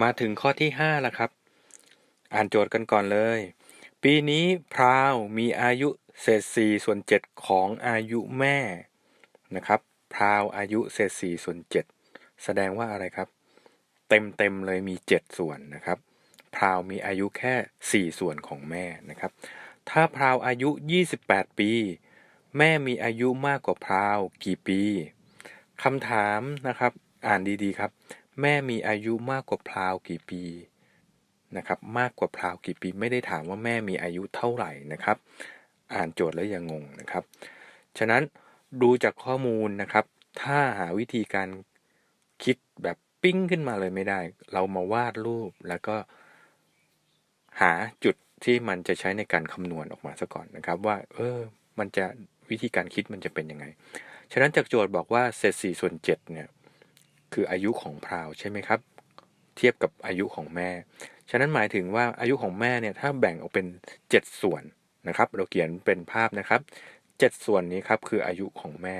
มาถึงข้อที่5แล้วครับ อ่านโจทย์กันก่อนเลย ปีนี้พราวมีอายุเศษ4ส่วน7ของอายุแม่นะครับ พราวอายุเศษ4ส่วน7แสดงว่าอะไรครับ เต็มเต็มเลยมี7ส่วนนะครับ พราวมีอายุแค่4ส่วนของแม่นะครับ ถ้าพราวอายุ28ปี แม่มีอายุมากกว่าพราวกี่ปีคำถามนะครับ อ่านดีๆครับ แม่มีอายุมากกว่าพราวกี่ปีนะครับ มากกว่าพราวกี่ปีไม่ได้ถามว่าแม่มีอายุเท่าไหร่นะครับ อ่านโจทย์แล้วอย่างงงนะครับ ฉะนั้นดูจากข้อมูลนะครับ ถ้าหาวิธีการคิดแบบปิ้งขึ้นมาเลยไม่ได้ เรามาวาดรูปแล้วก็หาจุดที่มันจะใช้ในการคำนวณออกมาซะก่อนนะครับ ว่า เออ มันจะวิธีการคิดมันจะเป็นยังไง ฉะนั้นจากโจทย์บอกว่าเศษ4ส่วน7เนี่ย คืออายุของพราวใช่ไหมครับ เทียบกับอายุของแม่ ฉะนั้นหมายถึงว่าอายุของแม่เนี่ยถ้าแบ่งออกเป็น 7 ส่วนนะครับ เราเขียนเป็นภาพนะครับ 7 ส่วนนี้ครับคืออายุของแม่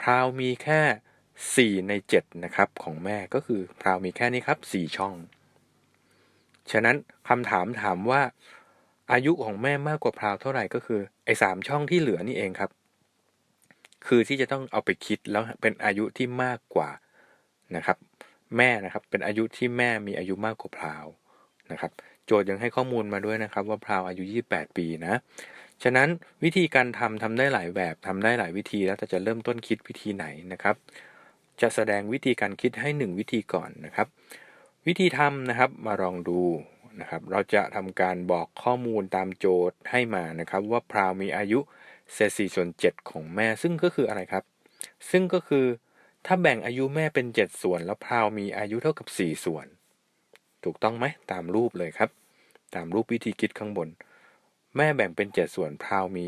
พราวมีแค่ 4 ใน 7 นะครับของแม่ก็คือพราวมีแค่นี้ครับ 4 ช่อง ฉะนั้นคำถามถามว่าอายุของแม่มากกว่าพราวเท่าไหร่ก็คือไอ้สามช่องที่เหลือนี่เองครับ คือที่จะต้องเอาไปคิดแล้วเป็นอายุที่มากกว่า นะครับ แม่นะครับเป็นอายุที่แม่มีอายุมากกว่าพราวนะครับโจทย์ยังให้ข้อมูลมาด้วยนะครับ ว่าพราวอายุ 28 ปีนะฉะนั้นวิธีการทำทำได้หลายแบบทำได้หลายวิธีแล้วแต่จะเริ่มต้นคิดวิธีไหนนะครับ จะแสดงวิธีการคิดให้ 1 วิธีก่อนนะครับ วิธีทำนะครับมาลองดูนะครับ เราจะทำการบอกข้อมูลตามโจทย์ให้มานะครับ ว่าพราวมีอายุเศษ4ส่วน7ของแม่ซึ่งก็คืออะไรครับ ซึ่งก็คือ ถ้าแบ่งอายุแม่เป็น7ส่วน แล้วพราวมีอายุเท่ากับ4ส่วน ถูกต้องไหมตามรูปเลยครับ ตามรูปวิธีคิดข้างบน แม่แบ่งเป็น7ส่วนพราวมี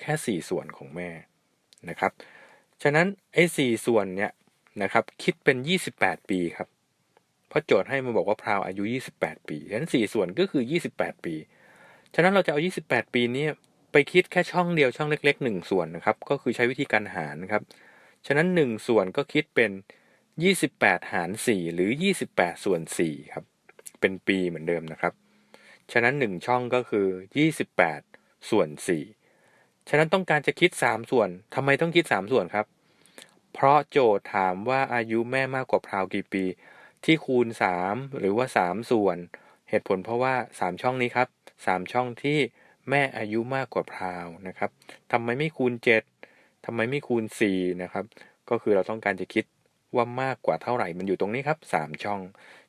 แค่4ส่วนของแม่นะครับ ฉะนั้นไอ้4ส่วนเนี่ยนะครับคิดเป็น28ปีครับเพราะโจทย์ให้มาบอกว่าพราวอายุ 28 ปีฉะนั้น 4 ส่วนก็คือ 28 ปี ฉะนั้นเราจะเอา 28 ปีนี้ไปคิดแค่ช่องเดียวช่องเล็ก ๆ 1 ส่วนนะครับ ก็คือใช้วิธีการหารนะครับ ฉะนั้น 1 ส่วนก็คิดเป็น 28 หาร 4 หรือ 28 ส่วน 4 ครับ เป็นปีเหมือนเดิมนะครับ ฉะนั้น 1 ช่องก็คือ 28 ส่วน 4 ฉะนั้นต้องการจะคิด 3 ส่วนทำไมต้องคิด 3 ส่วนครับ เพราะโจทย์ถามว่าอายุแม่มากกว่าพราวกี่ปี ที่คูณ 3 หรือว่า 3 ส่วน เหตุผลเพราะว่า 3 ช่องนี้ครับ 3 ช่องที่แม่อายุมากกว่าพราวนะครับทำไมไม่คูณ 7 ทำไมไม่คูณ 4 นะครับ ก็คือเราต้องการจะคิดว่ามากกว่าเท่าไหร่มันอยู่ตรงนี้ครับ 3 ช่อง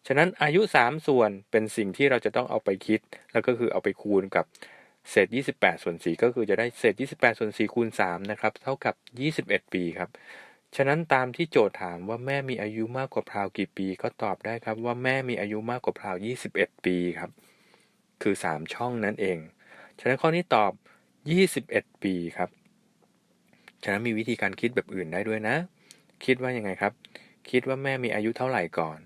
ฉะนั้นอายุ 3 ส่วนเป็นสิ่งที่เราจะต้องเอาไปคิด แล้วก็คือเอาไปคูณกับเศษ 28 ส่วน 4 ก็คือจะได้เศษ 28 ส่วน 4 คูณ 3 นะครับ เท่ากับ 21 ปีครับ ฉะนั้นตามที่โจทย์ถามว่าแม่มีอายุมากกว่าพราวกี่ปี ก็ตอบได้ครับว่าแม่มีอายุมากกว่าพราว 21 ปีครับ คือ 3 ช่องนั่นเอง ฉะนั้นข้อนี้ตอบ 21 ปีครับ ฉะนั้นมีวิธีการคิดแบบอื่นได้ด้วยนะ คิดว่ายังไงครับ คิดว่าแม่มีอายุเท่าไหร่ก่อน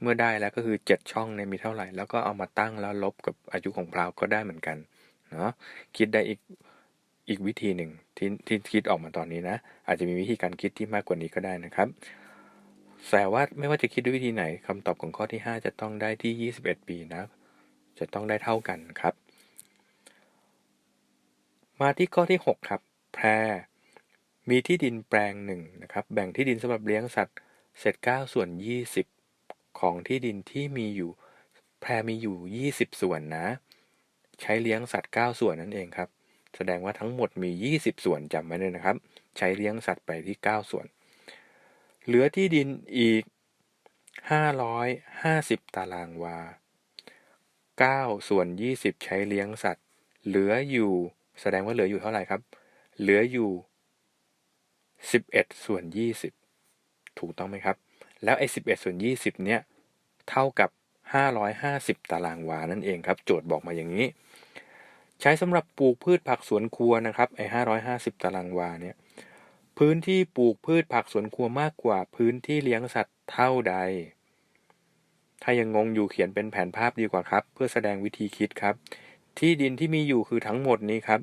เมื่อได้แล้วก็คือ 7 ช่องเนี่ยมีเท่าไหร่ แล้วก็เอามาตั้งแล้วลบกับอายุของพราวก็ได้เหมือนกันเนาะคิดได้อีกอีกวิธีหนึ่งที่ที่คิดออกมาตอนนี้นะ อาจจะมีวิธีการคิดที่มากกว่านี้ก็ได้นะครับแต่ว่าไม่ว่าจะคิดด้วยวิธีไหนคำตอบของข้อที่ 5 จะต้องได้ที่ 21 ปีนะ จะต้องได้เท่ากันครับ มาที่ข้อที่ 6 ครับ แพร มีที่ดินแปลงหนึ่งนะครับ แบ่งที่ดินสำหรับเลี้ยงสัตว์เศษ9ส่วน20ของที่ดินที่มีอยู่แพรมีอยู่20ส่วนนะ ใช้เลี้ยงสัตว์9ส่วนนั่นเองครับ แสดงว่าทั้งหมดมี20ส่วนจำไว้เลยนะครับ ใช้เลี้ยงสัตว์ไปที่9ส่วน เหลือที่ดินอีก550ตารางวา9ส่วน20ใช้เลี้ยงสัตว์ เหลืออยู่ แสดงว่าเหลืออยู่เท่าไหร่ครับ เหลืออยู่ 11ส่วน20ถูกต้องไหมครับ แล้วไอ้11ส่วน20เนี่ยเท่ากับ550ตารางวานั่นเองครับ โจทย์บอกมาอย่างนี้ ใช้สำหรับปลูกพืชผักสวนครัวนะครับไอ้550ตารางวาเนี่ยพื้นที่ปลูกพืชผักสวนครัวมากกว่าพื้นที่เลี้ยงสัตว์เท่าใด ถ้ายังงงอยู่เขียนเป็นแผนภาพดีกว่าครับ เพื่อแสดงวิธีคิดครับ ที่ดินที่มีอยู่คือทั้งหมดนี้ครับ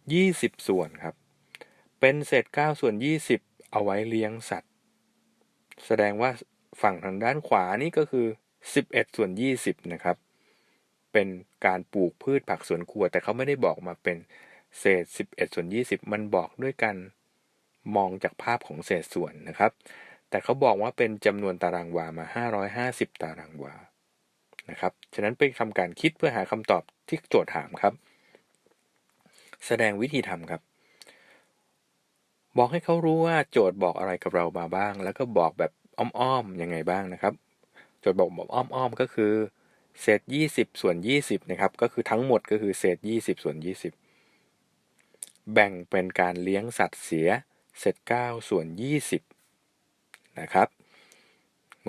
20 ส่วนครับ เป็นเศษ9ส่วน20เอาไว้เลี้ยงสัตว์ แสดงว่าฝั่งทางด้านขวานี่ก็คือ11ส่วน20นะครับ เป็นการปลูกพืชผักสวนครัว แต่เขาไม่ได้บอกมาเป็นเศษ11ส่วน20มันบอกด้วยกันมองจากภาพของเศษส่วนนะครับ แต่เขาบอกว่าเป็นจำนวนตารางวามา 550 ตารางวา นะครับ ฉะนั้นไปทำการคิดเพื่อหาคำตอบที่โจทย์ถามครับ แสดงวิธีทำครับ บอกให้เขารู้ว่าโจทย์บอกอะไรกับเรามาบ้าง แล้วก็บอกแบบอ้อมๆยังไงบ้างนะครับ โจทย์บอกแบบอ้อมๆก็คือ เศษ 20 ส่วน 20 นะครับ ก็คือทั้งหมดก็คือเศษ 20 ส่วน 20 แบ่งเป็นการเลี้ยงสัตว์เสีย เศษ 9 ส่วน 20 นะครับ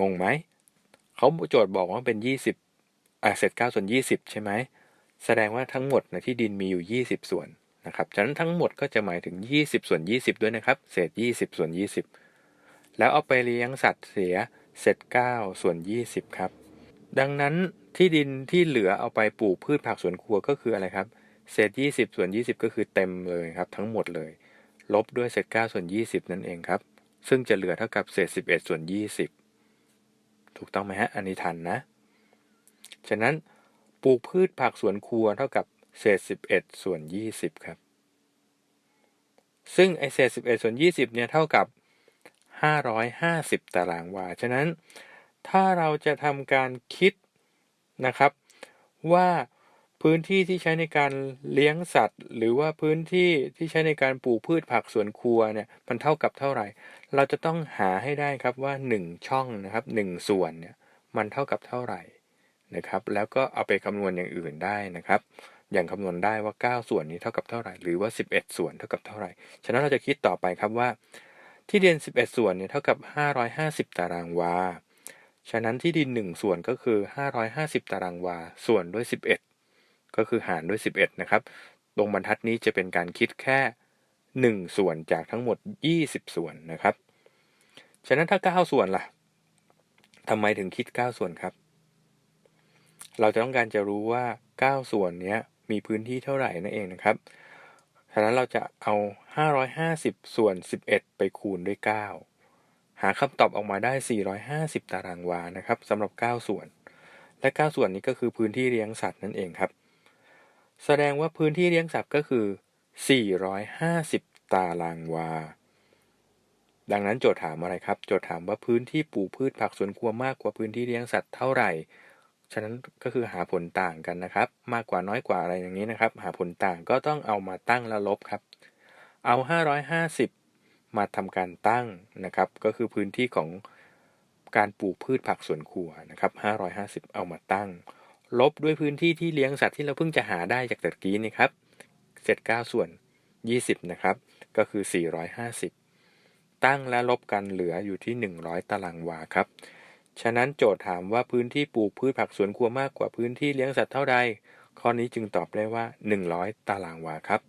งงไหม เขาโจทย์บอกว่าเป็น 20อ่าเศษ 9 ส่วน 20 ใช่ไหม แสดงว่าทั้งหมดในที่ดินมีอยู่ 20 ส่วน นะครับฉะนั้นทั้งหมดก็จะหมายถึง 20 ส่วน 20 ด้วยนะครับ เศษ 20 ส่วน 20 แล้วเอาไปเลี้ยงสัตว์เสียเศษ 9 ส่วน 20 ครับ ดังนั้นที่ดินที่เหลือเอาไปปลูกพืชผักสวนครัวก็คืออะไรครับ เศษ 20 ส่วน 20 ก็คือเต็มเลยครับ ทั้งหมดเลย ลบด้วยเศษ 9 ส่วน 20 นั่นเองครับ ซึ่งจะเหลือเท่ากับเศษ 11 ส่วน 20 ถูกต้องไหมฮะ อันนี้ทันนะ ฉะนั้นปลูกพืชผักสวนครัวเท่ากับ เศษ11ส่วน20ครับ ซึ่งไอเศษ11ส่วน20เนี่ยเท่ากับ550ตารางวา ฉะนั้นถ้าเราจะทำการคิดนะครับ ว่าพื้นที่ที่ใช้ในการเลี้ยงสัตว์ หรือว่าพื้นที่ที่ใช้ในการปลูกพืชผักสวนครัวเนี่ยมันเท่ากับเท่าไหร่ เราจะต้องหาให้ได้ครับว่า 1 ช่องนะครับ1ส่วนเนี่ยมันเท่ากับเท่าไหร่นะครับ แล้วก็เอาไปคำนวณอย่างอื่นได้นะครับ อย่างคำนวณได้ว่า 9 ส่วนนี้เท่ากับเท่าไหร่ หรือว่า 11 ส่วนเท่ากับเท่าไหร่ ฉะนั้นเราจะคิดต่อไปครับว่า ที่ดิน 11 ส่วนเนี่ยเท่ากับ 550 ตารางวา ฉะนั้นที่ดิน 1 ส่วนก็คือ 550 ตารางวา ส่วนด้วย 11 ก็คือหารด้วย 11 นะครับ ตรงบรรทัดนี้จะเป็นการคิดแค่ 1 ส่วนจากทั้งหมด 20 ส่วนนะครับ ฉะนั้นถ้า 9 ส่วนล่ะทำไมถึงคิด 9 ส่วนครับ เราจะต้องการจะรู้ว่า 9 ส่วนเนี้ มีพื้นที่เท่าไหร่นั่นเองนะครับฉะนั้นเราจะเอา 550 ส่วน 11 ไปคูณด้วย 9 หาคำตอบออกมาได้ 450 ตารางวานะครับสำหรับ 9 ส่วน และ 9 ส่วนนี้ก็คือพื้นที่เลี้ยงสัตว์นั่นเองครับ แสดงว่าพื้นที่เลี้ยงสัตว์ก็คือ 450 ตารางวา ดังนั้นโจทย์ถามอะไรครับ โจทย์ถามว่าพื้นที่ปลูกพืชผักสวนครัวมากกว่าพื้นที่เลี้ยงสัตว์เท่าไหร่ ฉะนั้นก็คือหาผลต่างกันนะครับ มากกว่าน้อยกว่าอะไรอย่างนี้นะครับ หาผลต่างก็ต้องเอามาตั้งแล้วลบครับ เอา 550 มาทำการตั้งนะครับ ก็คือพื้นที่ของการปลูกพืชผักสวนครัวนะครับ 550 เอามาตั้ง ลบด้วยพื้นที่ที่เลี้ยงสัตว์ที่เราเพิ่งจะหาได้จากตะกี้นี่ครับเศษ9ส่วน 20 นะครับ ก็คือ 450 ตั้งและลบกันเหลืออยู่ที่ 100 ตารางวาครับ ฉะนั้นโจทย์ถามว่าพื้นที่ปลูกพืชผักสวนครัวมากกว่าพื้นที่เลี้ยงสัตว์เท่าใด ข้อนี้จึงตอบได้ว่า 100 ตารางวาครับ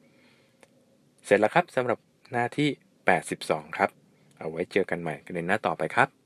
เสร็จแล้วครับสำหรับหน้าที่ 82 ครับ เอาไว้เจอกันใหม่ในหน้าต่อไปครับ